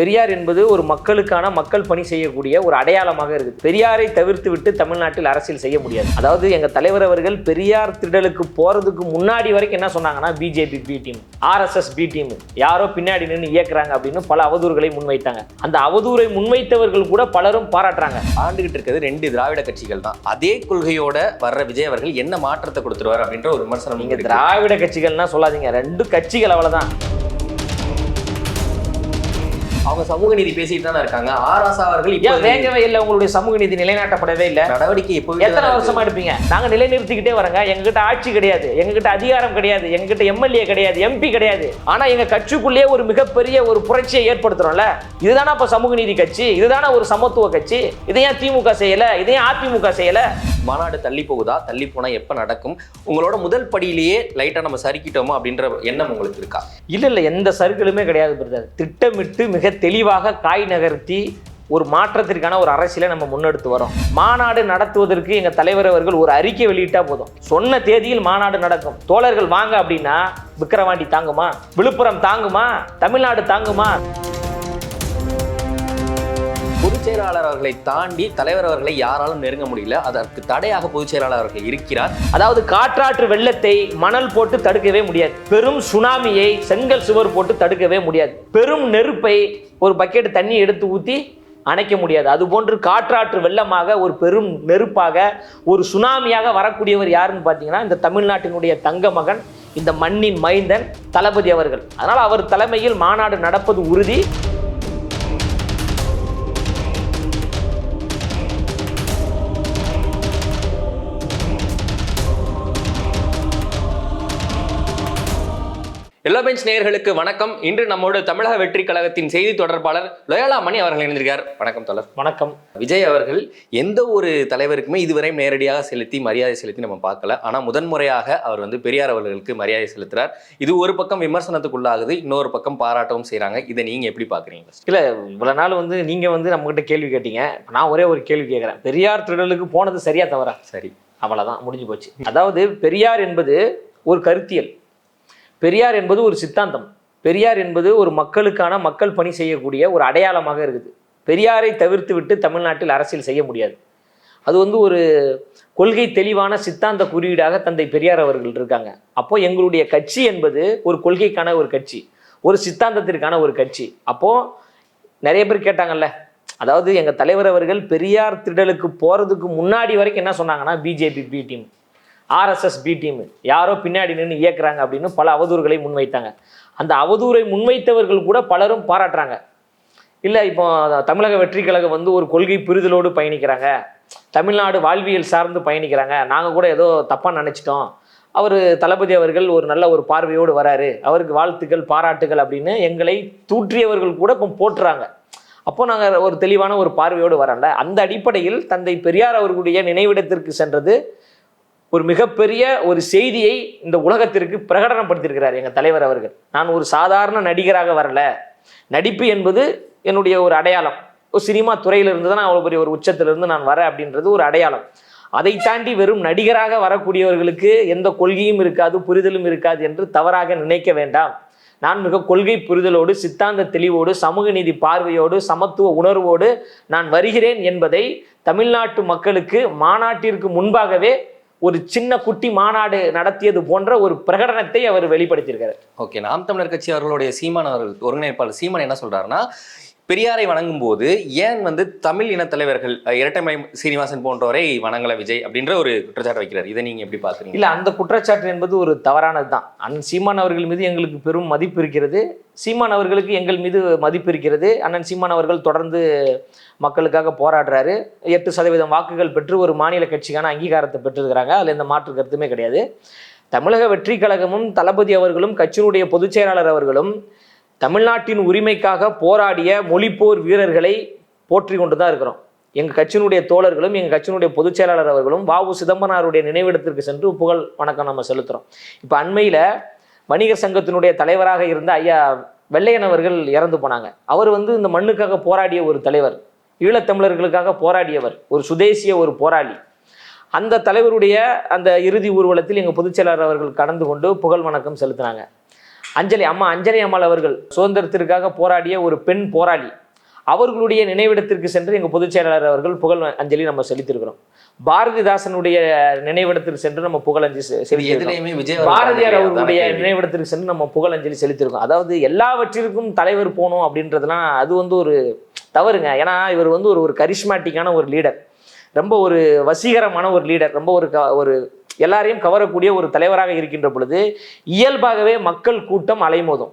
பெரியார் என்பது ஒரு மக்களுக்கான மக்கள் பணி செய்யக்கூடிய ஒரு அடையாளமாக இருக்குது. பெரியாரை தவிர்த்து விட்டு தமிழ்நாட்டில் அரசியல் செய்ய முடியாது. அதாவது எங்க தலைவர் அவர்கள் பெரியார் திடலுக்கு போறதுக்கு முன்னாடி வரைக்கும் என்ன சொன்னாங்கன்னா BJP B team RSS B team யாரோ பின்னாடி நின்று இயக்குறாங்க அப்படின்னு பல அவதூறுகளை முன்வைத்தாங்க. அந்த அவதூறை முன்வைத்தவர்கள் கூட பலரும் பாராட்டுறாங்க. ஆண்டுகிட்டு இருக்கிறது ரெண்டு திராவிட கட்சிகள் தான். அதே கொள்கையோட வர்ற விஜய் அவர்கள் என்ன மாற்றத்தை கொடுத்துருவார் அப்படின்ற ஒரு விமர்சனம் நீங்க இருக்கு. திராவிட கட்சிகள்னா சொல்லாதீங்க. ரெண்டு கட்சிகள் அவ்வளவுதான். அவங்க சமூக நீதி பேசிட்டு தானே இருக்காங்க. ஆர் ஆசா அவர்கள் இப்போ ஏன் வேகவே இல்லை? உங்களுடைய சமூக நீதி நிலைநாட்டப்படவே இல்லை. நடவடிக்கை எப்போதுமே எத்தனை வருஷமா எடுப்பீங்க? நாங்க நிலைநிறுத்திக்கிட்டே வரங்க. எங்ககிட்ட ஆட்சி கிடையாது. எங்ககிட்ட அதிகாரம் கிடையாது. எங்ககிட்ட எம்எல்ஏ கிடையாது. எம்பி கிடையாது. ஆனா எங்க கட்சிக்குள்ளேயே ஒரு மிகப்பெரிய ஒரு புரட்சியை ஏற்படுத்துறோம்ல? இதுதானே அப்ப சமூக நீதி கட்சி? இதுதானே ஒரு சமத்துவ கட்சி? இதை ஏன் திமுக செய்யல? இதை ஏன் அதிமுக செய்யல? மாநாடு தள்ளி போகுதா? தள்ளி போனால் எப்போ நடக்கும்? உங்களோட முதல் படியிலேயே லைட்டாக நம்ம சறுக்கிட்டோமா அப்படின்ற எண்ணம் உங்களுக்கு இருக்கா? இல்லை இல்லை எந்த சர்க்கிளுமே கிடையாது பிரதர். திட்டமிட்டு மிக தெளிவாக காய் நகர்த்தி ஒரு மாற்றத்திற்கான ஒரு அரசியலை நம்ம முன்னெடுத்து வரோம். மாநாடு நடத்துவதற்கு எங்கள் தலைவர் அவர்கள் ஒரு அறிக்கை வெளியிட்டா போதும். சொன்ன தேதியில் மாநாடு நடக்கும். தோழர்கள் வாங்க அப்படின்னா விக்கிரவாண்டி தாங்குமா? விழுப்புரம் தாங்குமா? தமிழ்நாடு தாங்குமா? பொதுச் செயலாளர் அவர்களை தாண்டி தலைவர் அவர்களை யாராலும் நெருங்க முடியல. அதற்கு தடையாக பொதுச் செயலாளர் அவர்கள் இருக்கிறார். அதாவது காற்றாற்று வெள்ளத்தை மணல் போட்டு தடுக்கவே முடியாது. பெரும் சுனாமியை செங்கல் சுவர் போட்டு தடுக்கவே முடியாது. பெரும் நெருப்பை ஒரு பக்கெட் தண்ணி எடுத்து ஊற்றி அணைக்க முடியாது. அதுபோன்று காற்றாற்று வெள்ளமாக ஒரு பெரும் நெருப்பாக ஒரு சுனாமியாக வரக்கூடியவர் யாருன்னு பார்த்தீங்கன்னா இந்த தமிழ்நாட்டினுடைய தங்க மகன் இந்த மண்ணின் மைந்தன் தளபதி அவர்கள். அதனால் அவர் தலைமையில் மாநாடு நடப்பது உறுதி. எல்லோ பெஞ்ச் நேயர்களுக்கு வணக்கம். இன்று நம்மோடு தமிழக வெற்றி கழகத்தின் செய்தி தொடர்பாளர் லோயலா மணி அவர்கள் இணைந்திருக்கார் வணக்கம் தொடர் வணக்கம். விஜய் அவர்கள் எந்த ஒரு தலைவருக்குமே இதுவரை நேரடியாக செலுத்தி மரியாதை செலுத்தி நம்ம பார்க்கல. ஆனா முதன்முறையாக அவர் வந்து பெரியார் அவர்களுக்கு மரியாதை செலுத்துறார். இது ஒரு பக்கம் விமர்சனத்துக்குள்ளாகுது இன்னொரு பக்கம் பாராட்டவும் செய்றாங்க. இதை நீங்க எப்படி பாக்குறீங்க இல்லை இவ்வளோ நாள் வந்து நீங்கள் வந்து நம்மகிட்ட கேள்வி கேட்டீங்க. நான் ஒரே ஒரு கேள்வி கேட்குறேன். பெரியார் திடலுக்கு போனது சரியா தவறா? சரி. அவ்வளவுதான் முடிஞ்சு போச்சு. அதாவது பெரியார் என்பது ஒரு கருத்தியல். பெரியார் என்பது ஒரு சித்தாந்தம். பெரியார் என்பது ஒரு மக்களுக்கான மக்கள் பணி செய்யக்கூடிய ஒரு அடையாளமாக இருக்குது. பெரியாரை தவிர்த்து விட்டு தமிழ்நாட்டில் அரசியல் செய்ய முடியாது. அது வந்து ஒரு கொள்கை தெளிவான சித்தாந்த குறியீடாக தந்தை பெரியார் அவர்கள் இருக்காங்க. அப்போ எங்களுடைய கட்சி என்பது ஒரு கொள்கைக்கான ஒரு கட்சி ஒரு சித்தாந்தத்திற்கான ஒரு கட்சி. அப்போ நிறைய பேர் கேட்டாங்கல்ல அதாவது எங்கள் தலைவர் அவர்கள் பெரியார் திடலுக்கு போகிறதுக்கு முன்னாடி வரைக்கும் என்ன சொன்னாங்கன்னா BJP B team RSS B team யாரோ பின்னாடி நின்று இயக்குறாங்க அப்படின்னு பல அவதூறுகளை முன்வைத்தாங்க. அந்த அவதூறை முன்வைத்தவர்கள் கூட பலரும் பாராட்டுறாங்க. இல்லை இப்போ தமிழக வெற்றி கழகம் வந்து ஒரு கொள்கை புரிதலோடு பயணிக்கிறாங்க. தமிழ்நாடு வாழ்வியல் சார்ந்து பயணிக்கிறாங்க. நாங்கள் கூட ஏதோ தப்பாக நினச்சிட்டோம். அவர் தளபதி அவர்கள் ஒரு நல்ல ஒரு பார்வையோடு வராரு. அவருக்கு வாழ்த்துக்கள் பாராட்டுகள் அப்படின்னு எங்களை தூற்றியவர்கள் கூட இப்போ போட்டுறாங்க அப்போ நாங்கள் ஒரு தெளிவான ஒரு பார்வையோடு வரல அந்த அடிப்படையில் தந்தை பெரியார் அவர்களுடைய நினைவிடத்திற்கு சென்றது ஒரு மிகப்பெரிய ஒரு செய்தியை இந்த உலகத்திற்கு பிரகடனப்படுத்தியிருக்கிறார் எங்கள் தலைவர் அவர்கள். நான் ஒரு சாதாரண நடிகராக வரல. நடிப்பு என்பது என்னுடைய ஒரு அடையாளம். ஒரு சினிமா துறையிலிருந்து தான் நான் அவ்வளோ பெரிய ஒரு உச்சத்திலிருந்து நான் வரேன் அப்படின்றது ஒரு அடையாளம். அதை தாண்டி வெறும் நடிகராக வரக்கூடியவர்களுக்கு எந்த கொள்கையும் இருக்காது புரிதலும் இருக்காது என்று தவறாக நினைக்க வேண்டாம். நான் மிக கொள்கை புரிதலோடு சித்தாந்த தெளிவோடு சமூக நீதி பார்வையோடு சமத்துவ உணர்வோடு நான் வருகிறேன் என்பதை தமிழ்நாட்டு மக்களுக்கு மாநாட்டிற்கு முன்பாகவே ஒரு சின்ன குட்டி மாநாடு நடத்தியது போன்ற ஒரு பிரகடனத்தை அவர் வெளிப்படுத்தியிருக்காரு. ஓகே நாம் தமிழர் கட்சி அவர்களுடைய சீமான் அவர்கள் ஒருங்கிணைப்பாளர் சீமான் என்ன சொல்றாருன்னா பெரியாரை வணங்கும் போது ஏன் வந்து தமிழ் இன தலைவர்கள் இரட்டைமலை சீனிவாசன் போன்றவரை வணங்கல விஜய் அப்படின்ற ஒரு குற்றச்சாட்டு வைக்கிறார். இதை நீங்க எப்படி பாக்குறீங்க இல்ல அந்த குற்றச்சாட்டு என்பது ஒரு தவறானது தான். அண்ணன் சீமான் அவர்கள் மீது எங்களுக்கு பெரும் மதிப்பு இருக்கிறது. சீமான் அவர்களுக்கு எங்கள் மீது மதிப்பு இருக்கிறது. அண்ணன் சீமான் அவர்கள் தொடர்ந்து மக்களுக்காக போராடுறாரு. எட்டு சதவீதம் வாக்குகள் பெற்று ஒரு மாநில கட்சிக்கான அங்கீகாரத்தை பெற்றிருக்கிறாங்க. அதில் எந்த மாற்று கருத்துமே கிடையாது. தமிழக வெற்றி கழகமும் தளபதி அவர்களும் கட்சியினுடைய பொதுச் செயலாளர் அவர்களும் தமிழ்நாட்டின் உரிமைக்காக போராடிய மொழிப்போர் வீரர்களை போற்றி கொண்டு தான் இருக்கிறோம். எங்கள் கட்சியினுடைய தோழர்களும் எங்கள் கட்சியினுடைய பொதுச் செயலாளர் அவர்களும் வாவு சிதம்பரனாருடைய நினைவிடத்திற்கு சென்று புகழ் வணக்கம் நம்ம செலுத்துகிறோம் இப்போ அண்மையில் வணிகர் சங்கத்தினுடைய தலைவராக இருந்த ஐயா வெள்ளையன் அவர்கள் இறந்து போனாங்க. அவர் வந்து இந்த மண்ணுக்காக போராடிய ஒரு தலைவர் ஈழத்தமிழர்களுக்காக போராடியவர் ஒரு சுதேசிய ஒரு போராளி. அந்த தலைவருடைய அந்த இறுதி ஊர்வலத்தில் எங்கள் பொதுச் செயலாளர் அவர்கள் கடந்து கொண்டு புகழ் வணக்கம் செலுத்தினாங்க. அஞ்சலி அம்மா அஞ்சலி அம்மாள் அவர்கள் சுதந்திரத்திற்காக போராடிய ஒரு பெண் போராளி. அவர்களுடைய நினைவிடத்திற்கு சென்று எங்கள் பொதுச் செயலாளர் அவர்கள் புகழ் அஞ்சலி நம்ம செலுத்தியிருக்கிறோம். பாரதிதாசனுடைய நினைவிடத்திற்கு சென்று நம்ம புகழஞ்சலி செ- இது செலுத்தியிருக்கிறோம். எதுலையுமே விஜய் பாரதியார் அவர்கள் அவர்களுடைய. நினைவிடத்திற்கு சென்று நம்ம புகழஞ்சலி செலுத்தியிருக்கோம். அதாவது எல்லாவற்றிற்கும் தலைவர் போகணும் அப்படின்றதுலாம் அது வந்து ஒரு தவறுங்க. ஏன்னா இவர் வந்து ஒரு ஒரு கரிஷ்மேட்டிக்கான ஒரு லீடர் ரொம்ப ஒரு வசீகரமான ஒரு லீடர் ரொம்ப ஒரு க- ஒரு எல்லாரையும் கவரக்கூடிய ஒரு தலைவராக இருக்கின்ற பொழுது இயல்பாகவே மக்கள் கூட்டம் அலைமோதும்.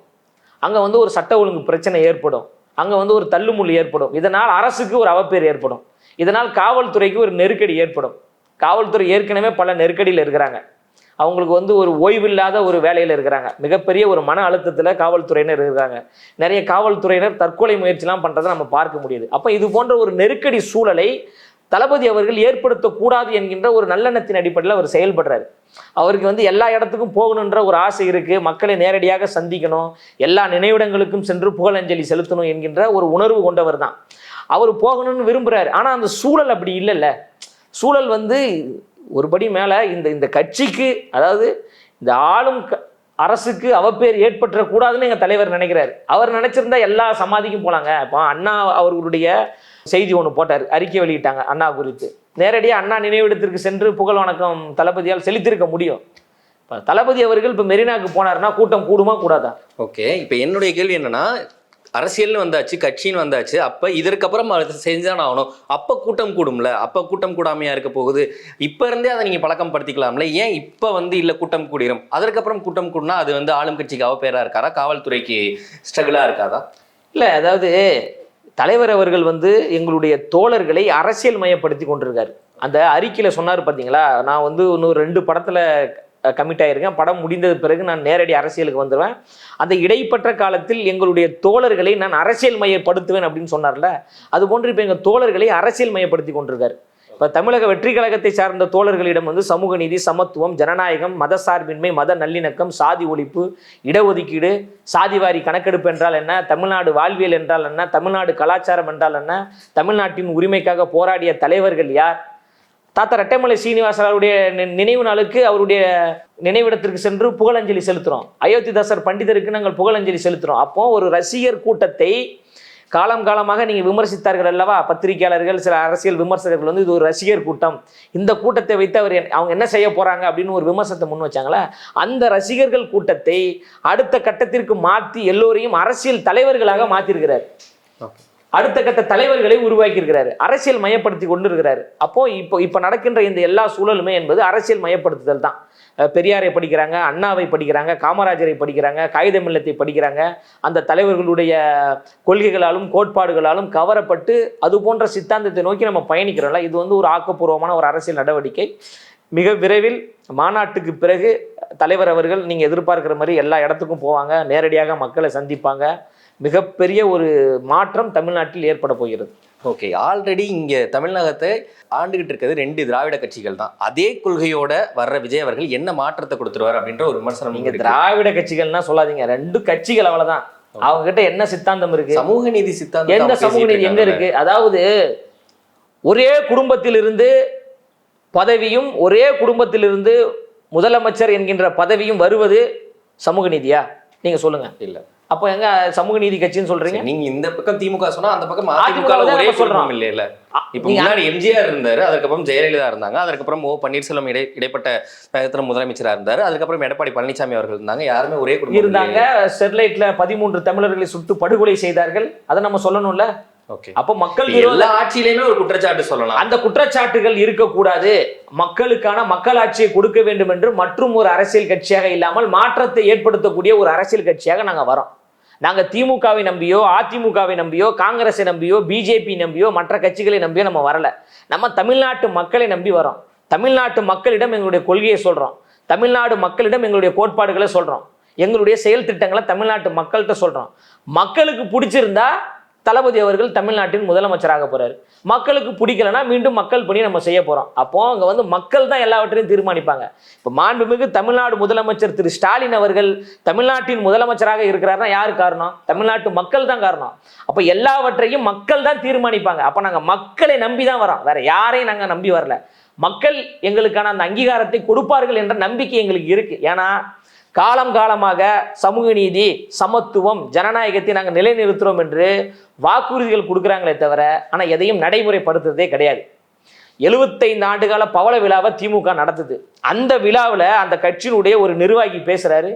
அங்கே வந்து ஒரு சட்ட ஒழுங்கு பிரச்சனை ஏற்படும். அங்கே வந்து ஒரு தள்ளுமுள்ளு ஏற்படும். இதனால் அரசுக்கு ஒரு அவப்பேர் ஏற்படும். இதனால் காவல்துறைக்கு ஒரு நெருக்கடி ஏற்படும். காவல்துறை ஏற்கனவே பல நெருக்கடியில் இருக்கிறாங்க. அவங்களுக்கு வந்து ஒரு ஓய்வில்லாத ஒரு வேலையில் இருக்கிறாங்க. மிகப்பெரிய ஒரு மன அழுத்தத்தில் காவல்துறையினர் இருக்கிறாங்க. நிறைய காவல்துறையினர் தற்கொலை முயற்சிலாம் பண்ணுறதை நம்ம பார்க்க முடியுது. அப்போ இது போன்ற ஒரு நெருக்கடி சூழலை தளபதி அவர்கள் ஏற்படுத்தக்கூடாது என்கின்ற ஒரு நல்லெண்ணத்தின் அடிப்படையில் அவர் செயல்படுறாரு. அவருக்கு வந்து எல்லா இடத்துக்கும் போகணுன்ற ஒரு ஆசை இருக்கு. மக்களை நேரடியாக சந்திக்கணும். எல்லா நினைவிடங்களுக்கும் சென்று புகழஞ்சலி செலுத்தணும் என்கின்ற ஒரு உணர்வு கொண்டவர் தான். அவர் போகணும்னு விரும்புறாரு. ஆனால் அந்த சூழல் அப்படி இல்லைல்ல. சூழல் வந்து ஒருபடி மேலே இந்த இந்த கட்சிக்கு அதாவது இந்த ஆளும் க- அரசுக்கு அவப்பேர் ஏற்பட்டுறக்கூடாதுன்னு எங்கள் தலைவர் நினைக்கிறாரு. அவர் நினைச்சிருந்தா எல்லா சமாதிக்கும் போலாங்க. இப்போ அண்ணா அவர்களுடைய செய்தி ஒன்று போட்டார். அறிக்கை வெளியிட்டாங்க அண்ணா குறித்து. நேரடியாக அண்ணா நினைவிடத்திற்கு சென்று புகழ் வணக்கம் தளபதியால் செலுத்தியிருக்க முடியும். இப்போ தளபதி அவர்கள் இப்போ மெரினாக்கு போனாருன்னா கூட்டம் கூடுமா கூடாதா? ஓகே இப்போ என்னுடைய கேள்வி என்னன்னா அரசியல்னு வந்தாச்சு கட்சின்னு வந்தாச்சு அப்ப இதற்கப்புறம் அது செஞ்சுதான் ஆகணும். அப்ப கூட்டம் கூடும்ல அப்ப கூட்டம் கூடாமையா இருக்க போகுது. இப்ப இருந்தே அதை நீங்க பழக்கம் படுத்திக்கலாம்ல ஏன் இப்ப வந்து இல்ல கூட்டம் கூடிரும்? அதற்கப்புறம் கூட்டம் கூடினா அது வந்து ஆளும் கட்சிக்கு அவப்பேரா இருக்காரா? காவல்துறைக்கு ஸ்ட்ரகிளா இருக்காதா? இல்லை அதாவது தலைவர் அவர்கள் வந்து எங்களுடைய தோழர்களை அரசியல் மயப்படுத்தி கொண்டிருக்கார். அந்த அறிக்கையில் சொன்னார் பார்த்தீங்களா நான் வந்து இன்னும் ரெண்டு படத்தில் கமிட் ஆகியிருக்கேன் படம் முடிந்தது பிறகு நான் நேரடி அரசியலுக்கு வந்துடுவேன் அந்த இடைப்பட்ட காலத்தில் எங்களுடைய தோழர்களை நான் அரசியல் மயப்படுத்துவேன் அப்படின்னு சொன்னார்ல. அது போன்று இப்போ எங்கள் தோழர்களை அரசியல் மயப்படுத்தி கொண்டிருக்காரு. இப்போ தமிழக வெற்றி கழகத்தை சார்ந்த தோழர்களிடம் வந்து சமூக நீதி சமத்துவம் ஜனநாயகம் மதசார்பின்மை மத நல்லிணக்கம் சாதி ஒழிப்பு இடஒதுக்கீடு சாதிவாரி கணக்கெடுப்பு என்றால் என்ன தமிழ்நாடு வாழ்வியல் என்றால் என்ன தமிழ்நாடு கலாச்சாரம் என்றால் என்ன தமிழ்நாட்டின் உரிமைக்காக போராடிய தலைவர்கள் யார்? தாத்தா ரெட்டைமலை சீனிவாசனுடைய நி- நினைவு நாளுக்கு அவருடைய நினைவிடத்திற்கு சென்று புகழஞ்சலி செலுத்துகிறோம் அயோத்திதாசர் பண்டிதருக்கு நாங்கள் புகழஞ்சலி செலுத்துகிறோம் அப்போ ஒரு ரசிகர் கூட்டத்தை காலம் காலமாக நீங்கள் விமர்சித்தார்கள் அல்லவா? பத்திரிகையாளர்கள் சில அரசியல் விமர்சகர்கள் வந்து இது ஒரு ரசிகர் கூட்டம். இந்த கூட்டத்தை வைத்து அவர் அவங்க என்ன செய்ய போறாங்க அப்படின்னு ஒரு விமர்சனத்தை முன் வச்சாங்களே? அந்த ரசிகர்கள் கூட்டத்தை அடுத்த கட்டத்திற்கு மாற்றி எல்லோரையும் அரசியல் தலைவர்களாக மாற்றிருக்கிறார் அடுத்த கட்ட தலைவர்களை உருவாக்கி இருக்கிறாரு அரசியல் மயப்படுத்தி கொண்டு இருக்கிறாரு அப்போ இப்போ இப்போ நடக்கின்ற இந்த எல்லா சூழலுமே என்பது அரசியல் மயப்படுத்துதல் தான். பெரியாரை படிக்கிறாங்க அண்ணாவை படிக்கிறாங்க காமராஜரை படிக்கிறாங்க காகிதமில்லத்தை படிக்கிறாங்க. அந்த தலைவர்களுடைய கொள்கைகளாலும் கோட்பாடுகளாலும் கவரப்பட்டு அது போன்ற சித்தாந்தத்தை நோக்கி நம்ம பயணிக்கிறோம்ல. இது வந்து ஒரு ஆக்கப்பூர்வமான ஒரு அரசியல் நடவடிக்கை. மிக விரைவில் மாநாட்டுக்கு பிறகு தலைவர் அவர்கள் நீங்கள் எதிர்பார்க்குற மாதிரி எல்லா இடத்துக்கும் போவாங்க. நேரடியாக மக்களை சந்திப்பாங்க. மிகப்பெரிய ஒரு மாற்றம் தமிழ்நாட்டில் ஏற்பட போகிறது. ஓகே ஆல்ரெடி இங்க தமிழகத்தை ஆண்டுகிட்டு இருக்கிறது ரெண்டு திராவிட கட்சிகள் தான். அதே கொள்கையோட வர்ற விஜய் அவர்கள் என்ன மாற்றத்தை கொடுத்துருவார் அப்படின்ற ஒரு விமர்சனம் நீங்க. திராவிட கட்சிகள்னா சொல்லாதீங்க. ரெண்டு கட்சிகள் அவ்வளவுதான். அவங்க கிட்ட என்ன சித்தாந்தம் இருக்கு? சமூக நீதி சித்தாந்தம் எந்த சமூக நீதி எங்க இருக்கு? அதாவது ஒரே குடும்பத்திலிருந்து பதவியும் ஒரே குடும்பத்திலிருந்து முதலமைச்சர் என்கின்ற பதவியும் வருவது சமூக நீதியா? நீங்க சொல்லுங்க. இல்ல. அப்போ எங்க சமூக நீதி கட்சின்னு சொல்றீங்க? நீங்க இந்த பக்கம் திமுக சொன்னா அந்த பக்கம் அதிமுக ஒரே சொல்றோம். இல்ல இல்ல இப்ப முன்னாடி எம்ஜிஆர் இருந்தாரு அதுக்கப்புறம் ஜெயலலிதா இருந்தாங்க அதுக்கப்புறம் ஓ பன்னீர்செல்வம் இடை இடைப்பட்ட நேரத்துல முதலமைச்சரா இருந்தாரு அதுக்கப்புறம் எடப்பாடி பழனிசாமி அவர்கள் இருந்தாங்க யாருமே ஒரே குடும்பம் இருந்தாங்க. ஸ்டெர்லைட்ல பதிமூன்று தமிழர்களை சுட்டு படுகொலை செய்தார்கள். அதை நம்ம சொல்லணும்ல. அப்போ மக்கள் எல்லா ஆட்சியிலுமே ஒரு குற்றச்சாட்டு சொல்லலாம். அந்த குற்றச்சாட்டுகள் இருக்கக்கூடாது. மக்களுக்கான மக்களாட்சியை கொடுக்க வேண்டும் என்று மற்றும் ஒரு அரசியல் கட்சியாக இல்லாமல் மாற்றத்தை ஏற்படுத்தக்கூடிய ஒரு அரசியல் கட்சியாக நாங்க வரோம் நாங்க திமுகவை நம்பியோ அதிமுகவை நம்பியோ காங்கிரஸை நம்பியோ பிஜேபி நம்பியோ மற்ற கட்சிகளை நம்பியோ நம்ம வரல. நம்ம தமிழ்நாட்டு மக்களை நம்பி வரோம் தமிழ்நாட்டு மக்களிடம் எங்களுடைய கொள்கையை சொல்றோம். தமிழ்நாடு மக்களிடம் எங்களுடைய கோட்பாடுகளை சொல்றோம். எங்களுடைய செயல் திட்டங்களை தமிழ்நாட்டு மக்கள்கிட்ட சொல்றோம். மக்களுக்கு பிடிச்சிருந்தா தளபதி அவர்கள் தமிழ்நாட்டின் முதலமைச்சராக போறாரு. மக்களுக்கு பிடிக்கலன்னா மீண்டும் மக்கள் பணி நம்ம செய்ய போறோம். அப்போ அங்க வந்து மக்கள் தான் எல்லாவற்றையும் தீர்மானிப்பாங்க. இப்போ மாண்புமிகு தமிழ்நாடு முதலமைச்சர் திரு ஸ்டாலின் அவர்கள் தமிழ்நாட்டின் முதலமைச்சராக இருக்கிறாருன்னா யார் காரணம்? தமிழ்நாட்டு மக்கள் தான் காரணம். அப்போ எல்லாவற்றையும் மக்கள் தான் தீர்மானிப்பாங்க. அப்போ நாங்க மக்களை நம்பி தான் வரோம். வேற யாரையும் நாங்க நம்பி வரல. மக்கள் எங்களுக்கான அந்த அங்கீகாரத்தை கொடுப்பார்கள் என்ற நம்பிக்கை எங்களுக்கு இருக்கு. ஏன்னா காலம் காலமாக சமூக நீதி சமத்துவம் ஜனநாயகத்தை நாங்கள் நிலைநிறுத்துறோம் என்று வாக்குறுதிகள் கொடுக்குறாங்களே தவிர ஆனால் எதையும் நடைமுறைப்படுத்துறதே கிடையாது. எழுபத்தைந்து ஆண்டுகால பவள விழாவை திமுக நடத்துது. அந்த விழாவில் அந்த கட்சியினுடைய ஒரு நிர்வாகி பேசுறாரு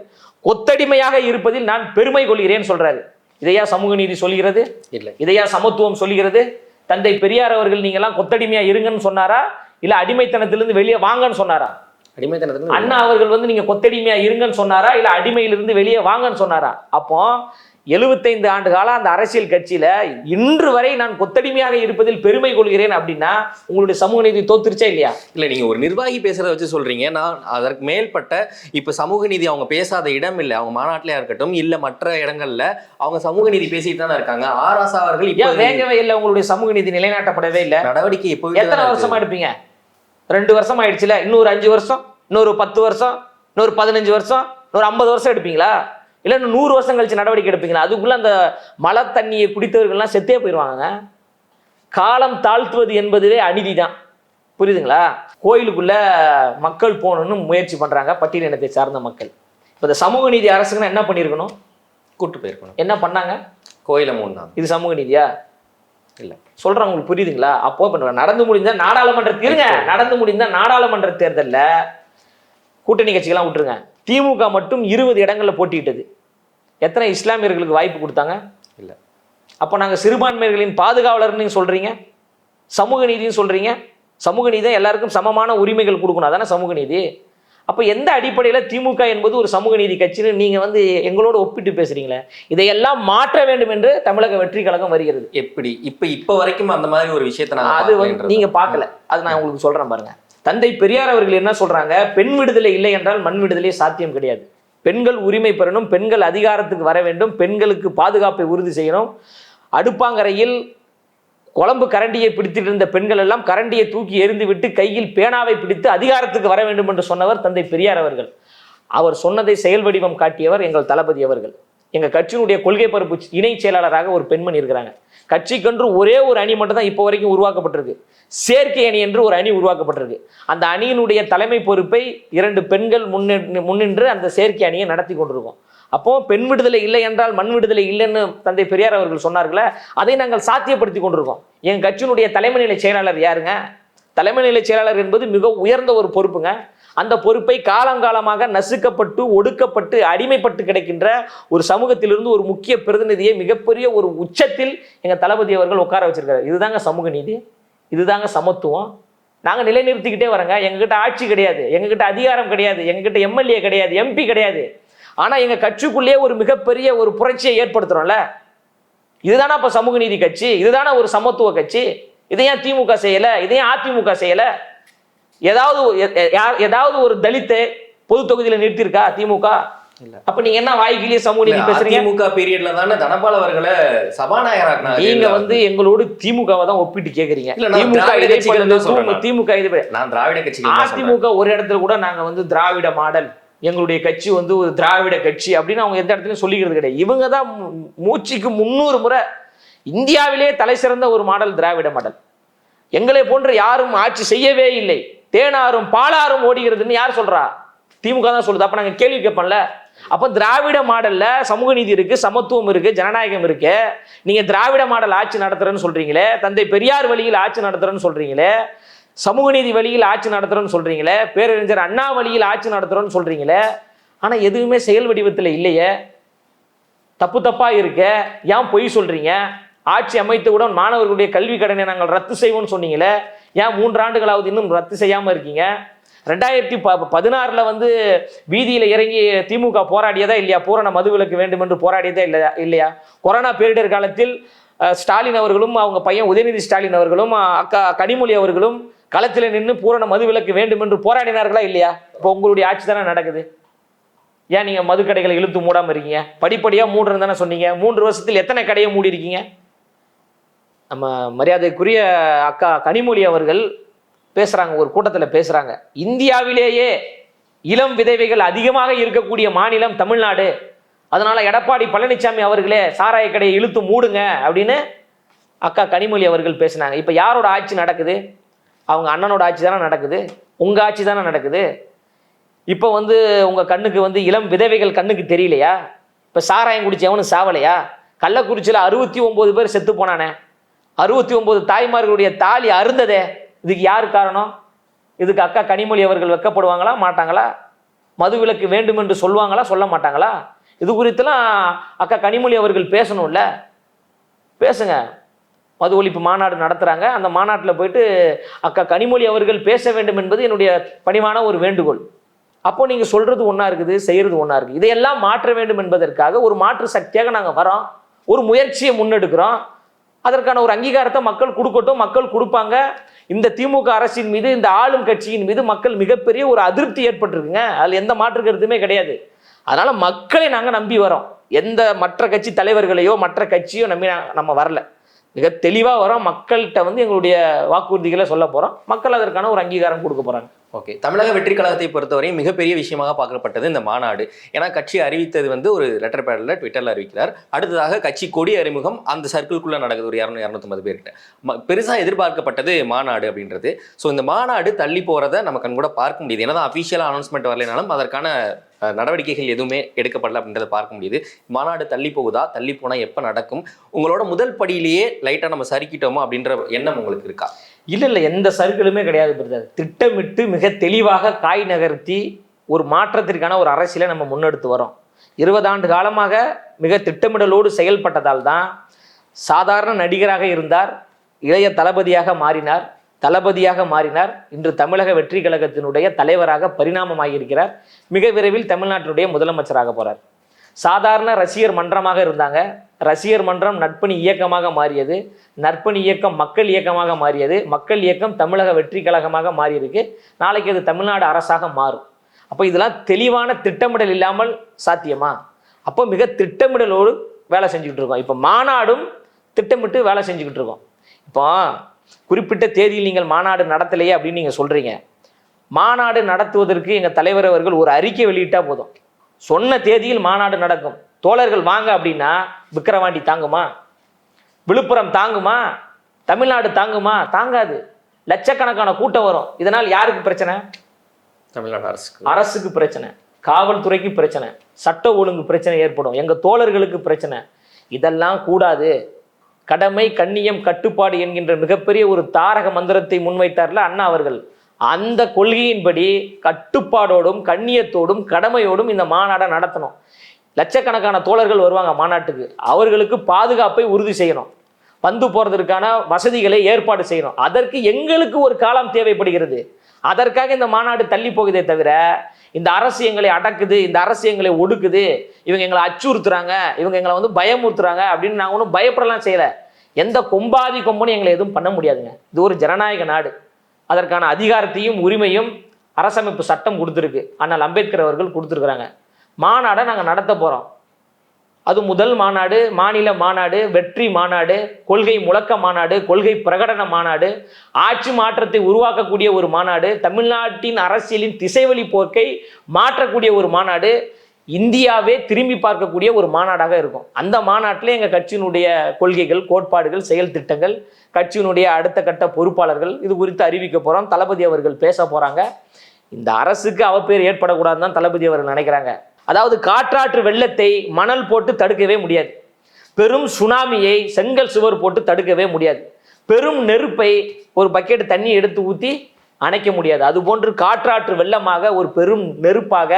கொத்தடிமையாக இருப்பதில் நான் பெருமை கொள்கிறேன் சொல்றாரு. இதையா சமூக நீதி சொல்கிறது? இல்லை. இதையா சமத்துவம் சொல்கிறது? தந்தை பெரியார் அவர்கள் நீங்கெல்லாம் கொத்தடிமையாக இருங்கன்னு சொன்னாரா? இல்லை அடிமைத்தனத்திலிருந்து வெளியே வாங்கன்னு சொன்னாரா? அடிமைத்தனத்துல அண்ணா அவர்கள் வந்து நீங்க கொத்தடிமையா இருங்கன்னு சொன்னாரா? இல்ல அடிமையிலிருந்து வெளியே வாங்கன்னு சொன்னாரா? அப்போ எழுபத்தைந்து ஆண்டு காலம் அந்த அரசியல் கட்சியில இன்று வரை நான் கொத்தடிமையாக இருப்பதில் பெருமை கொள்கிறேன் அப்படின்னா உங்களுடைய சமூக நீதி தோத்துருச்சா இல்லையா? இல்ல நீங்க ஒரு நிர்வாகி பேசுறத வச்சு சொல்றீங்க. நான் அதற்கு மேல்பட்ட இப்ப சமூக நீதி அவங்க பேசாத இடம் இல்ல. அவங்க மாநாட்டிலயா இருக்கட்டும் இல்ல மற்ற இடங்கள்ல அவங்க சமூக நீதி பேசிட்டு தானே இருக்காங்க. ஆராசா அவர்கள் வேகவே இல்லை உங்களுடைய சமூக நீதி நிலைநாட்டப்படவே இல்லை? நடவடிக்கை இப்போ எத்தனை வருஷமா எடுப்பீங்க? ரெண்டு வருஷம் ஆயிடுச்சுல. இன்னொரு அஞ்சு வருஷம் இன்னொரு பத்து வருஷம் இன்னொரு பதினஞ்சு வருஷம் இன்னொரு ஐம்பது வருஷம் எடுப்பீங்களா? இல்லை இன்னும் நூறு வருஷம் கழிச்சு நடவடிக்கை எடுப்பீங்களா? அதுக்குள்ள அந்த மழை தண்ணியை குடித்தவர்கள்லாம் செத்தே போயிடுவாங்க காலம் தாழ்த்துவது என்பதுவே அநீதி தான் புரியுதுங்களா? கோயிலுக்குள்ள மக்கள் போகணும்னு முயற்சி பண்றாங்க. பட்டியலினத்தை சார்ந்த மக்கள். இப்போ இந்த சமூக நீதி அரசுக்குன்னா என்ன பண்ணியிருக்கணும்? கூட்டு போயிருக்கணும். என்ன பண்ணாங்க? கோயில மூணு தான் இது சமூக நீதியா? இல்ல. சொல்றேன் உங்களுக்கு புரியுதுங்களா? அப்போ இப்ப நடந்து முடிந்த நாடாளுமன்ற இருங்க நடந்து முடிந்த நாடாளுமன்ற தேர்தல்ல கூட்டணி கட்சிகள்லாம் விட்டுருங்க. திமுக மட்டும் இருபது இடங்கள்ல போட்டியிட்டது. எத்தனை இஸ்லாமியர்களுக்கு வாய்ப்பு கொடுத்தாங்க? இல்ல. அப்போ நாங்க சிறுபான்மையர்களின் பாதுகாவலர்னு நீங்க சொல்றீங்க. சமூக நீதின்னு சொல்றீங்க. சமூக நீதி எல்லாருக்கும் சமமான உரிமைகள் கொடுக்கணும். அதானே சமூக நீதி? அப்போ எந்த அடிப்படையில் திமுக என்பது ஒரு சமூக நீதி கட்சின்னு நீங்க வந்து எங்களோட ஒப்பிட்டு பேசுறீங்களே? இதையெல்லாம் மாற்ற வேண்டும் என்று தமிழக வெற்றி கழகம் வருகிறது. எப்படி? இப்ப இப்ப வரைக்கும் அந்த மாதிரி ஒரு விஷயத்த நாங்க அது வந்து பார்க்கலைன்றது. நீங்க பார்க்கல. அது நான் உங்களுக்கு சொல்றேன் பாருங்க. தந்தை பெரியார் அவர்கள் என்ன சொல்றாங்க? பெண் விடுதலை இல்லை என்றால் மண் விடுதலை சாத்தியம் கிடையாது. பெண்கள் உரிமை பெறணும் பெண்கள் அதிகாரத்துக்கு வர வேண்டும் பெண்களுக்கு பாதுகாப்பை உறுதி செய்யணும். அடுப்பாங்கரையில் குழம்பு கரண்டியை பிடித்திருந்த இருந்த பெண்கள் எல்லாம் கரண்டியை தூக்கி எறிந்து விட்டு கையில் பேனாவை பிடித்து அதிகாரத்துக்கு வர வேண்டும் என்று சொன்னவர் தந்தை பெரியார் அவர்கள். அவர் சொன்னதை செயல் வடிவம் காட்டியவர் எங்கள் தளபதி அவர்கள். எங்கள் கட்சியினுடைய கொள்கை பரப்பு இணை செயலாளராக ஒரு பெண்மணி இருக்கிறாங்க. கட்சிக்கென்று ஒரே ஒரு அணி மட்டும் தான் இப்போ வரைக்கும் உருவாக்கப்பட்டிருக்கு. சேர்க்கை அணி என்று ஒரு அணி உருவாக்கப்பட்டிருக்கு. அந்த அணியினுடைய தலைமை பொறுப்பை இரண்டு பெண்கள் முன்னின்று முன்னின்று அந்த சேர்க்கை அணியை நடத்தி கொண்டிருக்கோம். அப்போ பெண் விடுதலை இல்லை என்றால் மண் விடுதலை இல்லைன்னு தந்தை பெரியார் அவர்கள் சொன்னார்களே அதை நாங்கள் சாத்தியப்படுத்தி கொண்டிருக்கோம். என் கட்சியினுடைய தலைமை நிலை செயலாளர் யாருங்க? தலைமை நிலை செயலாளர் என்பது மிக உயர்ந்த ஒரு பொறுப்புங்க. அந்த பொறுப்பை காலங்காலமாக நசுக்கப்பட்டு ஒடுக்கப்பட்டு அடிமைப்பட்டு கிடைக்கின்ற ஒரு சமூகத்திலிருந்து ஒரு முக்கிய பிரதிநிதியை மிகப்பெரிய ஒரு உச்சத்தில் எங்கள் தளபதி அவர்கள் உட்கார வச்சிருக்காரு. இதுதாங்க சமூக நீதி. இதுதாங்க சமத்துவம். நாங்கள் நிலைநிறுத்திக்கிட்டே வரோங்க. எங்ககிட்ட ஆட்சி கிடையாது. எங்ககிட்ட அதிகாரம் கிடையாது. எங்ககிட்ட எம்எல்ஏ கிடையாது. எம்பி கிடையாது. ஆனா எங்க கட்சிக்குள்ளேயே ஒரு மிகப்பெரிய ஒரு புரட்சியை ஏற்படுத்துறோம்ல. இதுதானே அப்ப சமூக நீதி கட்சி? இதுதானே ஒரு சமத்துவ கட்சி? இதை ஏன் திமுக செய்யல? இதை ஏன் அதிமுக செய்யல? ஏதாவது ஏதாவது ஒரு தலித்தை பொது தொகுதியில நிறுத்தியிருக்கா திமுக. அப்ப நீங்க என்ன வாய்க்கிலேயே சமூக நீதி பேசுறீங்க? அதிமுக பீரியட்ல தானே தனபால் அவர்களை சபாநாயகராக்குனாங்க நீங்க வந்து எங்களோடு திமுகவை தான் ஒப்பிட்டு கேக்குறீங்க. திமுக. திமுக இது. நான் திராவிட சொல்றேன். அதிமுக ஒரு இடத்துல கூட நாங்க வந்து திராவிட மாடல். எங்களுடைய கட்சி வந்து ஒரு திராவிட கட்சி அப்படின்னு அவங்க எந்த இடத்துலையும் சொல்லிக்கிறது கிடையாது. இவங்க தான் மூச்சுக்கு முந்நூறு முறை இந்தியாவிலே தலை சிறந்த ஒரு மாடல் திராவிட மாடல். எங்களை போன்ற யாரும் ஆட்சி செய்யவே இல்லை. தேனாரும் பாலாரும் ஓடுகிறதுன்னு யார் சொல்றா? திமுக தான் சொல்லுது. அப்ப நாங்க கேள்வி கேட்போம்ல. அப்ப திராவிட மாடல்ல சமூக நீதி இருக்கு சமத்துவம் இருக்கு ஜனநாயகம் இருக்கு. நீங்க திராவிட மாடல் ஆட்சி நடத்துறேன்னு சொல்றீங்களே தந்தை பெரியார் வழியில் ஆட்சி நடத்துறேன்னு சொல்றீங்களே சமூக நீதி வழியில் ஆட்சி நடத்துறோன்னு சொல்கிறீங்களே பேரறிஞர் அண்ணா வழியில் ஆட்சி நடத்துகிறோம்னு சொல்கிறீங்களே ஆனால் எதுவுமே செயல் வடிவத்தில் இல்லையே. தப்பு தப்பாக இருக்க ஏன் பொய் சொல்கிறீங்க ஆட்சி அமைத்தவுடன் மாணவர்களுடைய கல்வி கடனை நாங்கள் ரத்து செய்வோம்னு சொன்னீங்களே ஏன் மூன்று ஆண்டுகளாவது இன்னும் ரத்து செய்யாமல் இருக்கீங்க? ரெண்டாயிரத்தி ப பதினாறில் வந்து வீதியில் இறங்கி திமுக போராடியதா இல்லையா? பூரண மதுவிலக்கு வேண்டும் என்று போராடியதா இல்லையா இல்லையா? கொரோனா பேரிடர் காலத்தில் ஸ்டாலின் அவர்களும் அவங்க பையன் உதயநிதி ஸ்டாலின் அவர்களும் அக்கா கனிமொழி அவர்களும் களத்தில் நின்று பூரண மதுவிலக்கு வேண்டும் என்று போராடினார்களா இல்லையா? இப்போ உங்களுடைய ஆட்சி தானே நடக்குது. ஏன் நீங்கள் மது கடைகளை இழுத்து மூடாமல் இருக்கீங்க? படிப்படியாக மூடுறேன்னு தானே சொன்னீங்க. மூன்று வருஷத்தில் எத்தனை கடையை மூடி இருக்கீங்க? நம்ம மரியாதைக்குரிய அக்கா கனிமொழி அவர்கள் பேசுகிறாங்க ஒரு கூட்டத்தில் பேசுகிறாங்க இந்தியாவிலேயே இளம் விதவைகள் அதிகமாக இருக்கக்கூடிய மாநிலம் தமிழ்நாடு. அதனால் எடப்பாடி பழனிசாமி அவர்களே சாராய கடையை இழுத்து மூடுங்க அப்படின்னு அக்கா கனிமொழி அவர்கள் பேசினாங்க. இப்போ யாரோட ஆட்சி நடக்குது? அவங்க அண்ணனோட ஆட்சி தானே நடக்குது? உங்கள் ஆட்சி தானே நடக்குது? இப்போ வந்து உங்கள் கண்ணுக்கு வந்து இளம் விதவைகள் கண்ணுக்கு தெரியலையா? இப்போ சாராயம் குடிச்சவனு சாவலையா? கள்ளக்குறிச்சியில் அறுபத்தி ஒம்பது பேர் செத்து போனானே. அறுபத்தி ஒம்பது தாய்மார்களுடைய தாலி அருந்ததே. இதுக்கு யார் காரணம்? இதுக்கு அக்கா கனிமொழி அவர்கள் வெக்கப்படுவாங்களா? மாட்டாங்களா? மதுவிலக்கு வேண்டும் என்று சொல்லுவாங்களா? சொல்ல மாட்டாங்களா? இது குறித்தெல்லாம் அக்கா கனிமொழி அவர்கள் பேசணும்ல. பேசுங்க. மது ஒழிப்பு மாநாடு நடத்துகிறாங்க அந்த மாநாட்டில் போயிட்டு அக்கா கனிமொழி அவர்கள் பேச வேண்டும் என்பது என்னுடைய பணிவான ஒரு வேண்டுகோள். அப்போ நீங்கள் சொல்கிறது ஒன்றா இருக்குது செய்கிறது ஒன்றா இருக்குது இதையெல்லாம் மாற்ற வேண்டும் என்பதற்காக ஒரு மாற்று சக்தியாக நாங்கள் வரோம் ஒரு முயற்சியை முன்னெடுக்கிறோம். அதற்கான ஒரு அங்கீகாரத்தை மக்கள் கொடுக்கட்டும் மக்கள் கொடுப்பாங்க. இந்த திமுக அரசின் மீது இந்த ஆளும் கட்சியின் மீது மக்கள் மிகப்பெரிய ஒரு அதிருப்தி ஏற்பட்டிருக்குங்க. அதில் எந்த மாற்று கருத்துமே கிடையாது. அதனால் மக்களை நாங்கள் நம்பி வரோம் எந்த மற்ற கட்சி தலைவர்களையோ மற்ற கட்சியோ நம்பி நம்ம வரல. மிக தெளிவாக வரோம் மக்கள்கிட்ட வந்து எங்களுடைய வாக்குறுதிகளை சொல்ல போகிறோம் மக்கள் அதற்கான ஒரு அங்கீகாரம் கொடுக்க போகிறாங்க ஓகே. தமிழக வெற்றி கழகத்தை பொறுத்தவரை மிகப்பெரிய விஷயமாக பார்க்கப்பட்டது இந்த மாநாடு. ஏன்னா கட்சி அறிவித்தது வந்து ஒரு லெட்டர் பேடில் ட்விட்டரில் அறிவிக்கிறார். அடுத்ததாக கட்சி கொடி அறிமுகம் அந்த சர்க்கிள்குள்ளே நடக்குது. ஒரு இரநூறு இரநூத்தம்பது பேர்கிட்ட. ம- எதிர்பார்க்கப்பட்டது மாநாடு அப்படின்றது. ஸோ இந்த மாநாடு தள்ளி போகிறத நம்ம கண் கூட பார்க்க முடியுது. என்னதான் அஃபிஷியலாக அனௌன்ஸ்மெண்ட் வரலைனாலும் அதற்கான நடவடிக்கைகள் எதுவுமே எடுக்கப்படல அப்படின்றத பார்க்க முடியுது. மாநாடு தள்ளி போகுதா? தள்ளி போனால் எப்போ நடக்கும்? உங்களோட முதல் படியிலேயே லைட்டாக நம்ம சறுக்கிட்டோமா அப்படின்ற எண்ணம் உங்களுக்கு இருக்கா? இல்லை இல்லை. எந்த சறுக்கலுமே கிடையாது பிரதர். திட்டமிட்டு மிக தெளிவாக காய் நகர்த்தி ஒரு மாற்றத்திற்கான ஒரு அரசியலை நம்ம முன்னெடுத்து வரோம் இருபது ஆண்டு காலமாக மிக திட்டமிடலோடு செயல்பட்டதால் தான் சாதாரண நடிகராக இருந்தார் இளைய தளபதியாக மாறினார் தளபதியாக மாறினார். இன்று தமிழக வெற்றி கழகத்தினுடைய தலைவராக பரிணாமமாகியிருக்கிறார். மிக விரைவில் தமிழ்நாட்டினுடைய முதலமைச்சராக போறார். சாதாரண ரசிகர் மன்றமாக இருந்தாங்க. ரசிகர் மன்றம் நட்பணி இயக்கமாக மாறியது. நற்பணி இயக்கம் மக்கள் இயக்கமாக மாறியது. மக்கள் இயக்கம் தமிழக வெற்றி கழகமாக மாறியிருக்கு. நாளைக்கு அது தமிழ்நாடு அரசாக மாறும். அப்போ இதெல்லாம் தெளிவான திட்டமிடல் இல்லாமல் சாத்தியமா? அப்போ மிக திட்டமிடலோடு வேலை செஞ்சுக்கிட்டு இருக்கோம். இப்போ மாநாடும் திட்டமிட்டு வேலை செஞ்சுக்கிட்டு இருக்கோம். இப்போ குறிப்பிட்ட தேதியில் நீங்கள் மாநாடு நடத்தலையே அப்படின்னு நீங்கள் சொல்கிறீங்க மாநாடு நடத்துவதற்கு எங்கள் தலைவர் அவர்கள் ஒரு அறிக்கை வெளியிட்டா போதும். சொன்ன தேதியில் மாநாடு நடக்கும். தோழர்கள் வாங்க அப்படின்னா விக்கிரவாண்டி தாங்குமா? விழுப்புரம் தாங்குமா? தமிழ்நாடு தாங்குமா? தாங்காது. லட்சக்கணக்கான கூட்டம் வரும். இதனால் யாருக்கு பிரச்சனை? தமிழ்நாடு அரசுக்கு. அரசுக்கு பிரச்சனை. காவல்துறைக்கு பிரச்சனை. சட்ட ஒழுங்கு பிரச்சனை ஏற்படும். எங்க தோழர்களுக்கு பிரச்சனை. இதெல்லாம் கூடாது. கடமை கண்ணியம் கட்டுப்பாடு என்கின்ற மிகப்பெரிய ஒரு தாரக மந்திரத்தை முன்வைத்தார்ல அண்ணா அவர்கள். அந்த கொள்கையின்படி கட்டுப்பாடோடும் கண்ணியத்தோடும் கடமையோடும் இந்த மாநாடை நடத்தணும். லட்சக்கணக்கான தோழர்கள் வருவாங்க மாநாட்டுக்கு. அவர்களுக்கு பாதுகாப்பை உறுதி செய்யணும். வந்து போகிறதுக்கான வசதிகளை ஏற்பாடு செய்யணும். அதற்கு எங்களுக்கு ஒரு காலம் தேவைப்படுகிறது. அதற்காக இந்த மாநாடு தள்ளி போகுதே தவிர இந்த அரசு எங்களை அடக்குது இந்த அரசு எங்களை ஒடுக்குது இவங்க எங்களை அச்சுறுத்துறாங்க இவங்க எங்களை வந்து பயமுறுத்துறாங்க அப்படின்னு நாங்கள் ஒன்றும் பயப்படலாம் செய்யலை. எந்த கொம்பாதி கொம்பனும் எங்களை எதுவும் பண்ண முடியாதுங்க. இது ஒரு ஜனநாயக நாடு. அதற்கான அதிகாரத்தையும் உரிமையும் அரசமைப்பு சட்டம் கொடுத்துருக்கு. ஆனால் அம்பேத்கர் அவர்கள் கொடுத்துருக்குறாங்க. மாநாடை நாங்கள் நடத்த போகிறோம் அது முதல் மாநாடு மாநில மாநாடு வெற்றி மாநாடு கொள்கை முழக்க மாநாடு கொள்கை பிரகடன மாநாடு ஆட்சி மாற்றத்தை உருவாக்கக்கூடிய ஒரு மாநாடு தமிழ்நாட்டின் அரசியலின் திசைவழி போக்கை மாற்றக்கூடிய ஒரு மாநாடு இந்தியாவே திரும்பி பார்க்கக்கூடிய ஒரு மாநாடாக இருக்கும். அந்த மாநாட்டில் எங்கள் கட்சியினுடைய கொள்கைகள் கோட்பாடுகள் செயல் திட்டங்கள் கட்சியினுடைய அடுத்த கட்ட பொறுப்பாளர்கள் இது குறித்து அறிவிக்க போகிறோம் தளபதி அவர்கள் பேச போகிறாங்க இந்த அரசுக்கு அவப்பேர் ஏற்படக்கூடாதுன்னு தான் தளபதி அவர்கள் நினைக்கிறாங்க. அதாவது காற்றாற்று வெள்ளத்தை மணல் போட்டு தடுக்கவே முடியாது. பெரும் சுனாமியை செங்கல் சுவர் போட்டு தடுக்கவே முடியாது. பெரும் நெருப்பை ஒரு பக்கெட் தண்ணி எடுத்து ஊற்றி அணைக்க முடியாது. அதுபோன்று காற்றாற்று வெள்ளமாக ஒரு பெரும் நெருப்பாக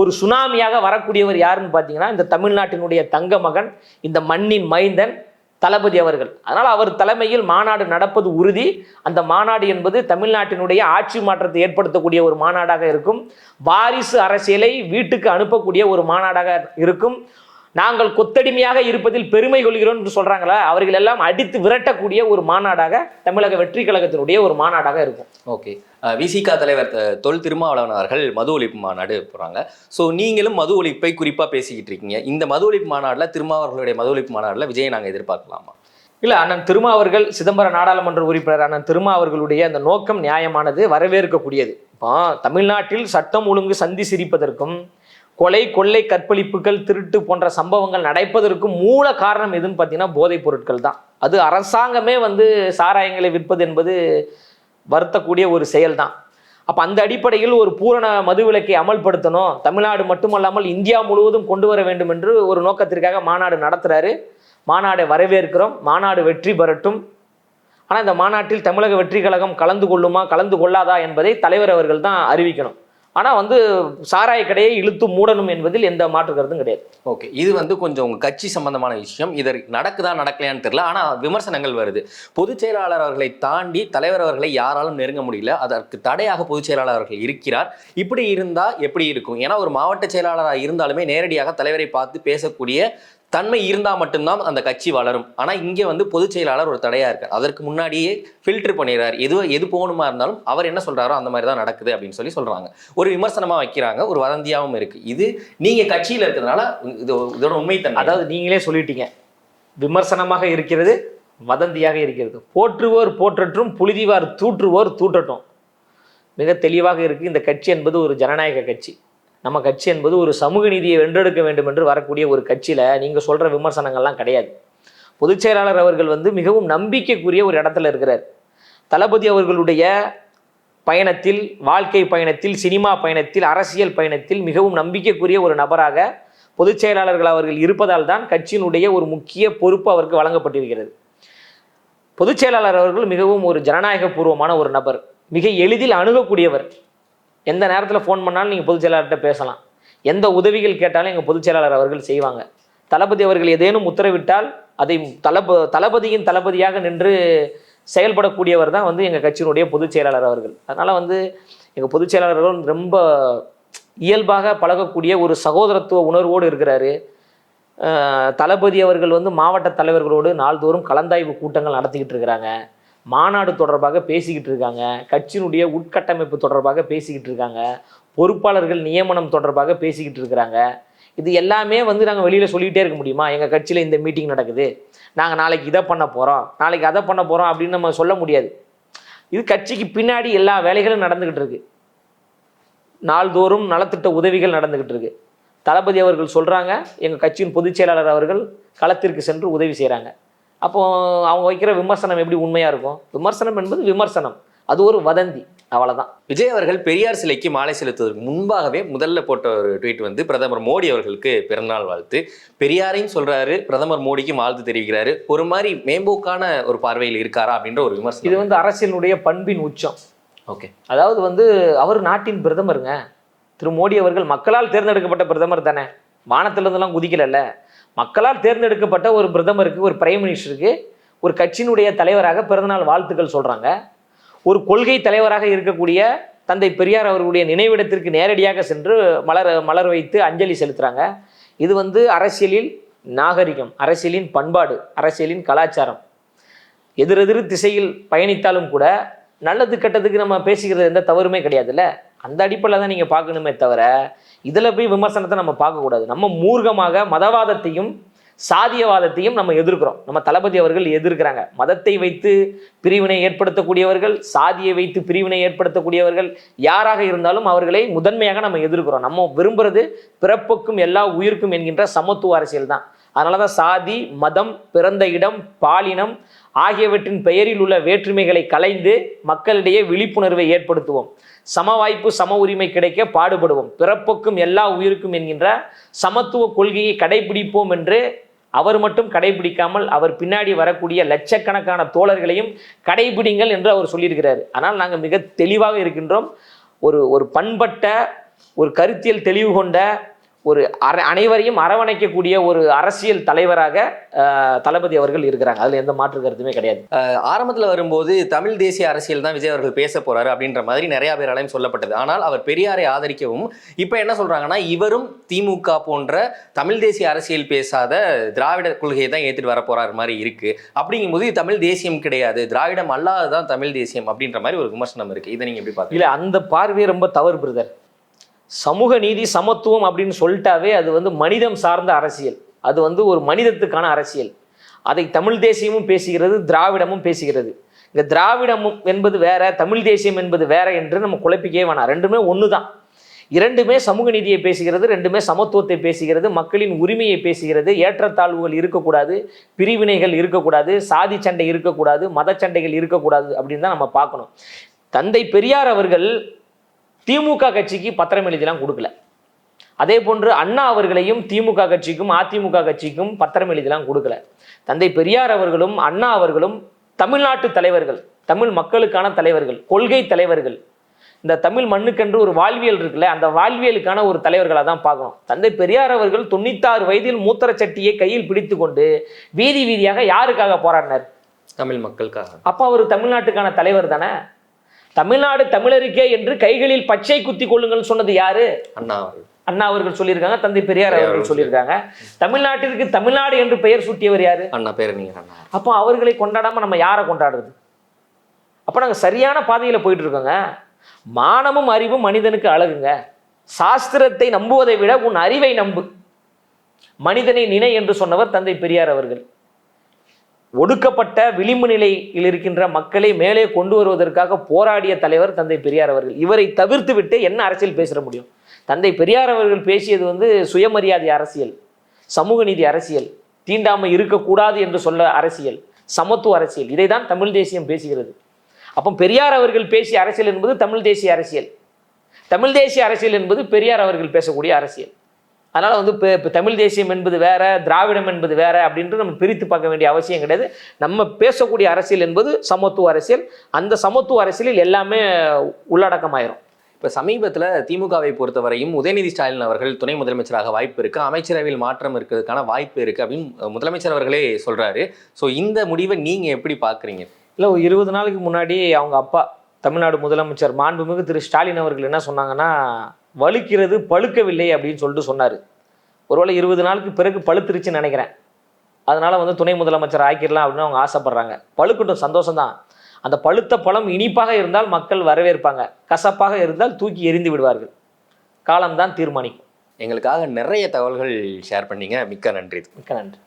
ஒரு சுனாமியாக வரக்கூடியவர் யாருன்னு பார்த்தீங்கன்னா இந்த தமிழ்நாட்டினுடைய தங்க மகன் இந்த மண்ணின் மைந்தன் தளபதி அவர்கள். அதனால் அவர் தலைமையில் மாநாடு நடப்பது உறுதி. அந்த மாநாடு என்பது தமிழ்நாட்டினுடைய ஆட்சி மாற்றத்தை ஏற்படுத்தக்கூடிய ஒரு மாநாடாக இருக்கும். வாரிசு அரசியலை வீட்டுக்கு அனுப்பக்கூடிய ஒரு மாநாடாக இருக்கும். நாங்கள் கொத்தடிமையாக இருப்பதில் பெருமை கொள்கிறோம் என்று சொல்றாங்களா? அவர்கள் எல்லாம் அடித்து விரட்டக்கூடிய ஒரு மாநாடாக தமிழக வெற்றி கழகத்தினுடைய ஒரு மாநாடாக இருக்கும். ஓகே. விசிகா தலைவர் தொல் திருமாவளவன் அவர்கள் மது ஒழிப்பு மாநாடு போகிறாங்க ஸோ நீங்களும் மது ஒழிப்பை குறிப்பாக பேசிக்கிட்டு இருக்கீங்க. இந்த மது ஒழிப்பு மாநாட்டில் திருமாவர்களுடைய மது ஒழிப்பு மாநாட்டில் விஜயை நாங்கள் எதிர்பார்க்கலாமா? இல்ல அண்ணன் திருமா அவர்கள் சிதம்பரம் நாடாளுமன்ற உறுப்பினர் அண்ணன் திருமா அவர்களுடைய அந்த நோக்கம் நியாயமானது வரவேற்கக்கூடியது. இப்போ தமிழ்நாட்டில் சட்டம் ஒழுங்கு சந்தி சிரிப்பதற்கும் கொலை கொள்ளை கற்பழிப்புகள் திருட்டு போன்ற சம்பவங்கள் நடப்பதற்கு மூல காரணம் எதுன்னு பார்த்தீங்கன்னா போதைப் பொருட்கள் தான். அது அரசாங்கமே வந்து சாராயங்களை விற்பது என்பது வருத்தக்கூடிய ஒரு செயல்தான் அப்போ அந்த அடிப்படையில் ஒரு பூரண மதுவிலக்கை அமல்படுத்தணும். தமிழ்நாடு மட்டுமல்லாமல் இந்தியா முழுவதும் கொண்டு வர வேண்டும் என்று ஒரு நோக்கத்திற்காக மாநாடு நடத்துகிறாரு மாநாடை வரவேற்கிறோம். மாநாடு வெற்றி பெறட்டும். ஆனால் இந்த மாநாட்டில் தமிழக வெற்றி கழகம் கலந்து கொள்ளுமா கலந்து கொள்ளாதா என்பதை தலைவர் அவர்கள் தான் அறிவிக்கணும். ஆனால் வந்து சாராய கடையை இழுத்து மூடணும் என்பதில் எந்த மாற்று கருத்தும் கிடையாது. ஓகே. இது வந்து கொஞ்சம் உங்கள் கட்சி சம்பந்தமான விஷயம். இதற்கு நடக்குதா நடக்கலையான்னு தெரியல. ஆனால் விமர்சனங்கள் வருது. பொதுச் செயலாளர் அவர்களை தாண்டி தலைவர் அவர்களை யாராலும் நெருங்க முடியல. அதற்கு தடையாக பொதுச் செயலாளர் அவர்கள் இருக்கிறார். இப்படி இருந்தால் எப்படி இருக்கும்? ஏன்னா ஒரு மாவட்ட செயலாளராக இருந்தாலுமே நேரடியாக தலைவரை பார்த்து பேசக்கூடிய தன்மை இருந்தால் மட்டும்தான் அந்த கட்சி வளரும். ஆனால் இங்கே வந்து பொதுச் செயலாளர் ஒரு தடையாக இருக்கார். அதற்கு முன்னாடியே ஃபில்டர் பண்ணிடுறார். எது எது போகணுமா இருந்தாலும் அவர் என்ன சொல்கிறாரோ அந்த மாதிரி தான் நடக்குது அப்படின்னு சொல்லி சொல்கிறாங்க ஒரு விமர்சனமாக வைக்கிறாங்க. ஒரு வதந்தியாகவும் இருக்குது இது நீங்கள் கட்சியில் இருக்கிறதுனால இது இதோட உண்மைத்தன்மை. அதாவது நீங்களே சொல்லிட்டீங்க. விமர்சனமாக இருக்கிறது வதந்தியாக இருக்கிறது. போற்றுவோர் போற்றட்டும் புழுதிவார் தூற்றுவோர் தூற்றட்டும். மிக தெளிவாக இருக்குது இந்த கட்சி என்பது ஒரு ஜனநாயக கட்சி. நம்ம கட்சி என்பது ஒரு சமூக நீதியை வென்றெடுக்க வேண்டும் என்று வரக்கூடிய ஒரு கட்சியில் நீங்கள் சொல்கிற விமர்சனங்கள்லாம் கிடையாது. பொதுச் செயலாளர் அவர்கள் வந்து மிகவும் நம்பிக்கைக்குரிய ஒரு இடத்துல இருக்கிறார். தளபதி அவர்களுடைய பயணத்தில் வாழ்க்கை பயணத்தில் சினிமா பயணத்தில் அரசியல் பயணத்தில் மிகவும் நம்பிக்கைக்குரிய ஒரு நபராக பொதுச் செயலாளர்கள் அவர்கள் இருப்பதால் தான் கட்சியினுடைய ஒரு முக்கிய பொறுப்பு அவருக்கு வழங்கப்பட்டிருக்கிறது. பொதுச் செயலாளர் அவர்கள் மிகவும் ஒரு ஜனநாயக பூர்வமான ஒரு நபர். மிக எளிதில் அணுகக்கூடியவர். எந்த நேரத்தில் ஃபோன் பண்ணாலும் நீங்கள் பொதுச் செயலாளர்கிட்ட பேசலாம். எந்த உதவிகள் கேட்டாலும் எங்கள் பொதுச் செயலாளர் அவர்கள் செய்வாங்க. தளபதி அவர்கள் ஏதேனும் உத்தரவிட்டால் அதை தளப தளபதியின் தளபதியாக நின்று செயல்படக்கூடியவர் தான் வந்து எங்கள் கட்சியினுடைய பொதுச் செயலாளர் அவர்கள். அதனால் வந்து எங்கள் பொதுச் செயலாளர்கள் ரொம்ப இயல்பாக பழகக்கூடிய ஒரு சகோதரத்துவ உணர்வோடு இருக்கிறாரு. தளபதி அவர்கள் வந்து மாவட்ட தலைவர்களோடு நாள்தோறும் கலந்தாய்வு கூட்டங்கள் நடத்திக்கிட்டு இருக்கிறாங்க. மாநாடு தொடர்பாக பேசிக்கிட்டு இருக்காங்க. கட்சியினுடைய உட்கட்டமைப்பு தொடர்பாக பேசிக்கிட்டு இருக்காங்க. பொறுப்பாளர்கள் நியமனம் தொடர்பாக பேசிக்கிட்டு இருக்கிறாங்க. இது எல்லாமே வந்து நாங்கள் வெளியில் சொல்லிக்கிட்டே இருக்க முடியுமா? எங்கள் கட்சியில் இந்த மீட்டிங் நடக்குது. நாங்கள் நாளைக்கு இதை பண்ண போகிறோம் நாளைக்கு அதை பண்ண போகிறோம் அப்படின்னு நம்ம சொல்ல முடியாது. இது கட்சிக்கு பின்னாடி எல்லா வேலைகளும் நடந்துக்கிட்டு இருக்கு. நாள்தோறும் நலத்திட்ட உதவிகள் நடந்துக்கிட்டு இருக்கு. தளபதி அவர்கள் சொல்கிறாங்க எங்கள் கட்சியின் பொதுச் செயலாளர் அவர்கள் களத்திற்கு சென்று உதவி செய்கிறாங்க அப்போ அவங்க வைக்கிற விமர்சனம் எப்படி உண்மையாக இருக்கும்? விமர்சனம் என்பது விமர்சனம். அது ஒரு வதந்தி. அவ்வளவுதான். விஜய் அவர்கள் பெரியார் சிலைக்கு மாலை செலுத்துவதற்கு முன்பாகவே முதல்ல போட்ட ஒரு ட்வீட் வந்து பிரதமர் மோடி அவர்களுக்கு பிறந்தநாள் வாழ்த்து. பெரியாரையும் சொல்றாரு பிரதமர் மோடிக்கும் வாழ்த்து தெரிவிக்கிறாரு. ஒரு மாதிரி மேம்போக்கான ஒரு பார்வையில் இருக்காரா அப்படின்ற ஒரு இது விமர்சனம் வந்து அரசியலினுடைய பண்பின் உச்சம். ஓகே. அதாவது வந்து அவர் நாட்டின் பிரதமருங்க. திரு மோடி அவர்கள் மக்களால் தேர்ந்தெடுக்கப்பட்ட பிரதமர் தானே. வானத்திலிருந்தெல்லாம் குதிக்கலல்ல. மக்களால் தேர்ந்தெடுக்கப்பட்ட ஒரு பிரதமருக்கு ஒரு பிரைம் மினிஸ்டருக்கு ஒரு கட்சியினுடைய தலைவராக பிறந்தநாள் வாழ்த்துக்கள் சொல்கிறாங்க ஒரு கொள்கை தலைவராக இருக்கக்கூடிய தந்தை பெரியார் அவர்களுடைய நினைவிடத்திற்கு நேரடியாக சென்று மலர் மலர் வைத்து அஞ்சலி செலுத்துகிறாங்க இது வந்து அரசியலில் நாகரிகம் அரசியலின் பண்பாடு அரசியலின் கலாச்சாரம். எதிரெதிர் திசையில் பயணித்தாலும் கூட நல்லது கெட்டதுக்கு நம்ம பேசிக்கிறது எந்த தவறுமே கிடையாதுல்ல. அந்த அடிப்படையில் தான் நீங்கள் பார்க்கணுமே தவிர இதில் போய் விமர்சனத்தை நம்ம பார்க்கக்கூடாது நம்ம மூர்க்கமாக மதவாதத்தையும் சாதியவாதத்தையும் நம்ம எதிர்க்கிறோம். நம்ம தளபதி அவர்கள் எதிர்க்கிறாங்க. மதத்தை வைத்து பிரிவினை ஏற்படுத்தக்கூடியவர்கள் சாதியை வைத்து பிரிவினை ஏற்படுத்தக்கூடியவர்கள் யாராக இருந்தாலும் அவர்களை முதன்மையாக நம்ம எதிர்க்கிறோம். நம்ம விரும்புறது பிறப்புக்கும் எல்லா உயிருக்கும் என்கின்ற சமத்துவ அரசியல் தான் அதனால தான் சாதி மதம் பிறந்த இடம் பாலினம் ஆகியவற்றின் பெயரில் உள்ள வேற்றுமைகளை கலைந்து மக்களிடையே விழிப்புணர்வை ஏற்படுத்துவோம். சம வாய்ப்பு சம உரிமை கிடைக்க பாடுபடுவோம். பிறப்புக்கும் எல்லா உயிருக்கும் என்கின்ற சமத்துவ கொள்கையை கடைபிடிப்போம் என்று அவர் மட்டும் கடைபிடிக்காமல் அவர் பின்னாடி வரக்கூடிய லட்சக்கணக்கான தோழர்களையும் கடைபிடிங்கள் என்று அவர் சொல்லியிருக்கிறார். ஆனால் நாங்கள் மிக தெளிவாக இருக்கின்றோம். ஒரு ஒரு பண்பட்ட ஒரு கருத்தியல் தெளிவு கொண்ட ஒரு அர அனைவரையும் அரவணைக்கக்கூடிய ஒரு அரசியல் தலைவராக தளபதி அவர்கள் இருக்கிறாங்க. அதில் எந்த மாற்று கருத்துமே கிடையாது. ஆரம்பத்துல வரும்போது தமிழ் தேசிய அரசியல் தான் விஜய் அவர்கள் பேச போறாரு அப்படின்ற மாதிரி நிறைய பேராலையும் சொல்லப்பட்டது. ஆனால் அவர் பெரியாரை ஆதரிக்கவும் இப்போ என்ன சொல்றாங்கன்னா இவரும் திமுக போன்ற தமிழ் தேசிய அரசியல் பேசாத திராவிட கொள்கையை தான் ஏத்துட்டு வர போறாரு மாதிரி இருக்கு. அப்படிங்கும்போது இது தமிழ் தேசியம் கிடையாது. திராவிடம் அல்லாததான் தமிழ் தேசியம் அப்படின்ற மாதிரி ஒரு விமர்சனம் இருக்கு. இதை நீங்க எப்படி இல்லை அந்த பார்வையே ரொம்ப தவறு பிரதர். சமூக நீதி சமத்துவம் அப்படின்னு சொல்லிட்டாவே அது வந்து மனிதம் சார்ந்த அரசியல். அது வந்து ஒரு மனிதத்துக்கான அரசியல். அதை தமிழ் தேசியமும் பேசுகிறது திராவிடமும் பேசுகிறது. இந்த திராவிடமும் என்பது வேற தமிழ் தேசியம் என்பது வேற என்று நம்ம குழப்பிக்கவே வேணாம். ரெண்டுமே ஒன்று தான் இரண்டுமே சமூக நீதியை பேசுகிறது ரெண்டுமே சமத்துவத்தை பேசுகிறது மக்களின் உரிமையை பேசுகிறது ஏற்றத்தாழ்வுகள் இருக்கக்கூடாது பிரிவினைகள் இருக்கக்கூடாது சாதி சண்டை இருக்கக்கூடாது மத சண்டைகள் இருக்கக்கூடாது அப்படின்னு தான் நம்ம பார்க்கணும். தந்தை பெரியார் அவர்கள் திமுக கட்சிக்கு பத்திரம் எழுதிலாம் கொடுக்கல. அதே போன்று அண்ணா அவர்களையும் திமுக கட்சிக்கும் அதிமுக கட்சிக்கும் பத்திரம் எழுதிலாம் கொடுக்கல. தந்தை பெரியார் அவர்களும் அண்ணா அவர்களும் தமிழ்நாட்டு தலைவர்கள் தமிழ் மக்களுக்கான தலைவர்கள் கொள்கை தலைவர்கள். இந்த தமிழ் மண்ணுக்கென்று ஒரு வாழ்வியல் இருக்குல்ல அந்த வாழ்வியலுக்கான ஒரு தலைவர்களாக தான் பார்க்கணும். தந்தை பெரியார் அவர்கள் தொண்ணூத்தாறு வயதில் மூத்திர சட்டியை கையில் பிடித்து கொண்டு வீதி வீதியாக யாருக்காக போராடினார்? தமிழ் மக்களுக்காக. அப்போ அவர் தமிழ்நாட்டுக்கான தலைவர் தானே? தமிழ்நாடு தமிழருக்கே என்று கைகளில் பச்சை குத்தி கொள்ளுங்கள் சொன்னது யாரு? அண்ணா. அவர்கள் அண்ணா அவர்கள் சொல்லியிருக்காங்க தந்தை பெரியார் அவர்கள் சொல்லியிருக்காங்க. தமிழ்நாட்டிற்கு தமிழ்நாடு என்று பெயர் சூட்டியவர் யாரு? அண்ணா அண்ணா. அப்போ அவர்களை கொண்டாடாம நம்ம யாரை கொண்டாடுறது? அப்போ நாங்கள் சரியான பாதையில் போயிட்டு இருக்கோங்க மானமும் அறிவும் மனிதனுக்கு அழகுங்க. சாஸ்திரத்தை நம்புவதை விட உன் அறிவை நம்பு. மனிதனை நினை என்று சொன்னவர் தந்தை பெரியார் அவர்கள். ஒடுக்கப்பட்ட விளிம்பு நிலையில் இருக்கின்ற மக்களை மேலே கொண்டு வருவதற்காக போராடிய தலைவர் தந்தை பெரியார் அவர்கள். இவரை தவிர்த்து விட்டு என்ன அரசியல் பேசிட முடியும்? தந்தை பெரியார் அவர்கள் பேசியது வந்து சுயமரியாதை அரசியல் சமூக நீதி அரசியல் தீண்டாமல் இருக்கக்கூடாது என்று சொல்ல அரசியல் சமத்துவ அரசியல். இதை தான் தமிழ் தேசியம் பேசுகிறது. அப்போ பெரியார் அவர்கள் பேசிய அரசியல் என்பது தமிழ் தேசிய அரசியல். தமிழ் தேசிய அரசியல் என்பது பெரியார் அவர்கள் பேசக்கூடிய அரசியல். அதனால் வந்து இப்போ இப்போ தமிழ் தேசியம் என்பது வேற திராவிடம் என்பது வேற அப்படின்ட்டு நம்ம பிரித்து பார்க்க வேண்டிய அவசியம் கிடையாது. நம்ம பேசக்கூடிய அரசியல் என்பது சமத்துவ அரசியல். அந்த சமத்துவ அரசியலில் எல்லாமே உள்ளடக்கமாயிரும். இப்ப சமீபத்துல திமுகவை பொறுத்தவரையும் உதயநிதி ஸ்டாலின் அவர்கள் துணை முதலமைச்சராக வாய்ப்பு இருக்கு. அமைச்சரவையில் மாற்றம் இருக்கிறதுக்கான வாய்ப்பு இருக்கு அப்படின்னு முதலமைச்சர் அவர்களே சொல்றாரு. ஸோ இந்த முடிவை நீங்க எப்படி பாக்குறீங்க இல்லை ஒரு இருபது நாளைக்கு முன்னாடி அவங்க அப்பா தமிழ்நாடு முதலமைச்சர் மாண்புமிகு திரு ஸ்டாலின் அவர்கள் என்ன சொன்னாங்கன்னா வலுக்கிறது பழுக்கவில்லை அப்படின்னு சொல்லிட்டு சொன்னார். ஒருவேளை இருபது நாளுக்கு பிறகு பழுத்துருச்சுன்னு நினைக்கிறேன். அதனால் வந்து துணை முதலமைச்சர் ஆக்கிடலாம் அப்படின்னு அவங்க ஆசைப்பட்றாங்க. பழுக்கட்டும் சந்தோஷம்தான். அந்த பழுத்த பழம் இனிப்பாக இருந்தால் மக்கள் வரவேற்பாங்க. கசப்பாக இருந்தால் தூக்கி எரிந்து விடுவார்கள். காலம்தான் தீர்மானிக்கும். எங்களுக்காக நிறைய தகவல்கள் ஷேர் பண்ணீங்க. மிக்க நன்றி. மிக்க நன்றி.